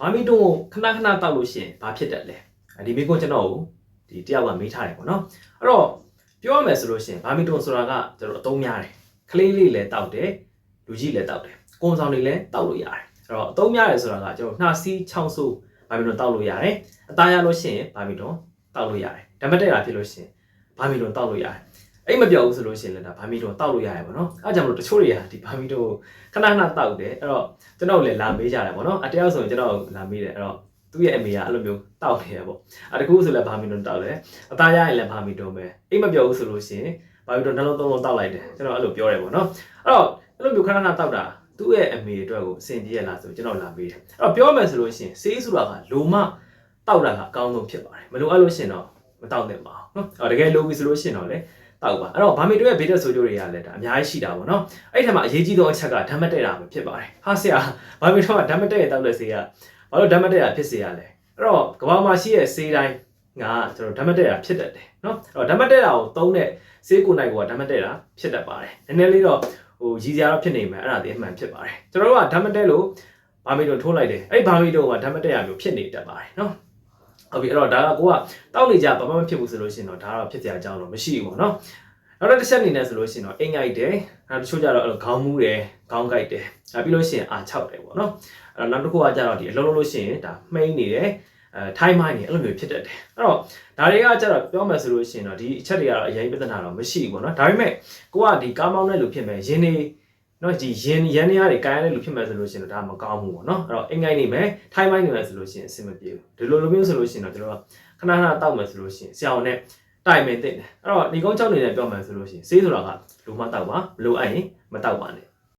ဘာမီတုံကိုခဏခဏတောက်လို့ရှိရင်ဘာဖြစ်တတ်လဲဒီမိကုန်းကျွန်တော်ကိုဒီတယောက်ကမေးထားတယ်ပေါ့နော်အဲ့တော့ပြောရမယ်ဆိုလို့ရှိရင်ဘာမီတုံဆိုတာကကျွန်တော်အသုံးများတယ်ကလေးလေးလည်းတောက်တယ်လူကြီးလည်းတောက်တယ်ကွန်ဆောင်တွေလည်းတောက်လို့ရတယ်အဲ့တော့အသုံးများတယ်ဆိုတာကကျွန်တော်နှာစီးချောင်းဆိုးဘာမီတုံတောက်လို့ရတယ်အသားရလို့ရှိရင်ဘာမီတုံတောက်လို့ရတယ်ဓမ္မတက်တာဖြစ်လို့ရှိရင်ဘာမီတုံတောက်လို့ရတယ် အိတ်မပြောက်ဘူးဆိုလို့ရှိရင်လည်းဒါဘာမီတုံတောက်လို့ရတယ်ပေါ့နော်အဲကြောင့်မလို့တချို့တွေကဒီဘာမီတုံခဏခဏတောက်တယ်အဲ့တော့ကျွန်တော်လည်းလာမေးကြတယ်ပေါ့နော်အတယောက်ဆိုရင်ကျွန်တော်လာမေးတယ်အဲ့တော့သူ့ရဲ့အမေကအဲ့လိုမျိုးတောက်နေရပေါ့အတကူဆိုလည်းဘာမီတုံတောက်တယ်အသားရရင်လည်းဘာမီတုံပဲအိတ်မပြောက်ဘူးဆိုလို့ရှိရင်ဘာမီတုံနှလုံးသုံးလုံးတောက်လိုက်တယ်ကျွန်တော်အဲ့လိုပြောတယ်ပေါ့နော်အဲ့တော့အဲ့လိုမျိုးခဏခဏတောက်တာသူ့ရဲ့အမေအတွက်ကိုအဆင်ပြေရလားဆိုကျွန်တော်လာမေးတယ်အဲ့တော့ပြောမယ်ဆိုလို့ရှိရင်ဆေးဆိုတာကလိုမတောက်တာကအကောင်းဆုံးဖြစ်ပါတယ်မလိုအပ်လို့ရှိရင်တော့မတောက်သင့်ပါဘူးနော်အဲ့တော့တကယ်လိုပြီဆိုလို့ရှိရင်တော့လေ တောက်ပါအဲ့တော့ဗာမီတို့ရဲ့ဘေးတက်ဆိုကြတွေကလည်းဒါအများကြီးရှိတာပေါ့နော်အဲ့ဒီထက်မှာအရေးကြီးဆုံးအချက်ကဓာတ်မတက်တာပဲဖြစ်ပါတယ်ဟာဆရာဗာမီတို့ကဓာတ်မတက်ရတောက်တဲ့ဆေးကဘာလို့ဓာတ်မတက်ရဖြစ်စေရလဲအဲ့တော့ကဘာမှာရှိတဲ့ဆေးတိုင်းကကျွန်တော်ဓာတ်မတက်ရဖြစ်တတ်တယ်နော်အဲ့တော့ဓာတ်မတက်တာကိုသုံးတဲ့ဆေးကိုနိုင်ကဓာတ်မတက်တာဖြစ်တတ်ပါတယ်နည်းနည်းလေးတော့ဟိုရည်စရာတော့ဖြစ်နေမယ်အဲ့ဒါဒီအမှန်ဖြစ်ပါတယ်ကျွန်တော်တို့ကဓာတ်မတက်လို့ဗာမီတို့ထိုးလိုက်တယ်အဲ့ဒီဗာမီတို့ကဓာတ်မတက်ရမျိုးဖြစ်နေတတ်ပါတယ်နော် ဟုတ်ပြီအဲ့တော့ဒါကကိုကတောက်နေကြဘာမှမဖြစ်ဘူးဆိုလို့ရှိရင်တော့ဒါတော့ဖြစ်စရာအကြောင်းတော့မရှိဘူးပေါ့နော်နောက်တစ်ချက်အနေနဲ့ဆိုလို့ရှိရင်တော့အိမ်ငိုက်တယ်နောက်တစ်ချို့ကျတော့အဲ့လိုခေါင်းမူးတယ်ခေါင်းကိုက်တယ်နောက်ပြီးလို့ရှိရင်အာ၆တယ်ပေါ့နော်အဲ့တော့နောက်တစ်ခုကကျတော့ဒီအလုံးလုံးလို့ရှိရင်ဒါမှိန်းနေတယ်အဲထိုင်းမိုင်းနေအဲ့လိုမျိုးဖြစ်တတ်တယ်အဲ့တော့ဒါတွေကကျတော့ပြောမယ်ဆိုလို့ရှိရင်တော့ဒီအချက်တွေကတော့အရင်ပြဿနာတော့မရှိဘူးပေါ့နော်ဒါပေမဲ့ကိုကဒီကားမောင်းတဲ့လူဖြစ်မယ်ရင်းနေ နော်ဒီရင်းရန်နေရတွေကာယတဲ့လူဖြစ်မယ်ဆိုလို့ရှိရင်တော့ဒါမကောင်းဘူးပေါ့နော်အဲ့တော့အင်္ဂိုင်းနေမယ်ထိုင်းမိုင်းနေမယ်ဆိုလို့ရှိရင်အဆင်မပြေဘူးဒီလိုလိုမျိုးဆိုလို့ရှိရင်တော့ကျွန်တော်ကခဏခဏတောက်မယ်ဆိုလို့ရှိရင်ဆရာဝန်နဲ့တိုင်ပင်တင်တယ်အဲ့တော့ဒီကုန်းကြောက်နေတယ်ပြောမယ်ဆိုလို့ရှိရင်ဆေးဆိုတာကလူမတောက်ပါမလိုအပ်ရင်မတောက်ပါနဲ့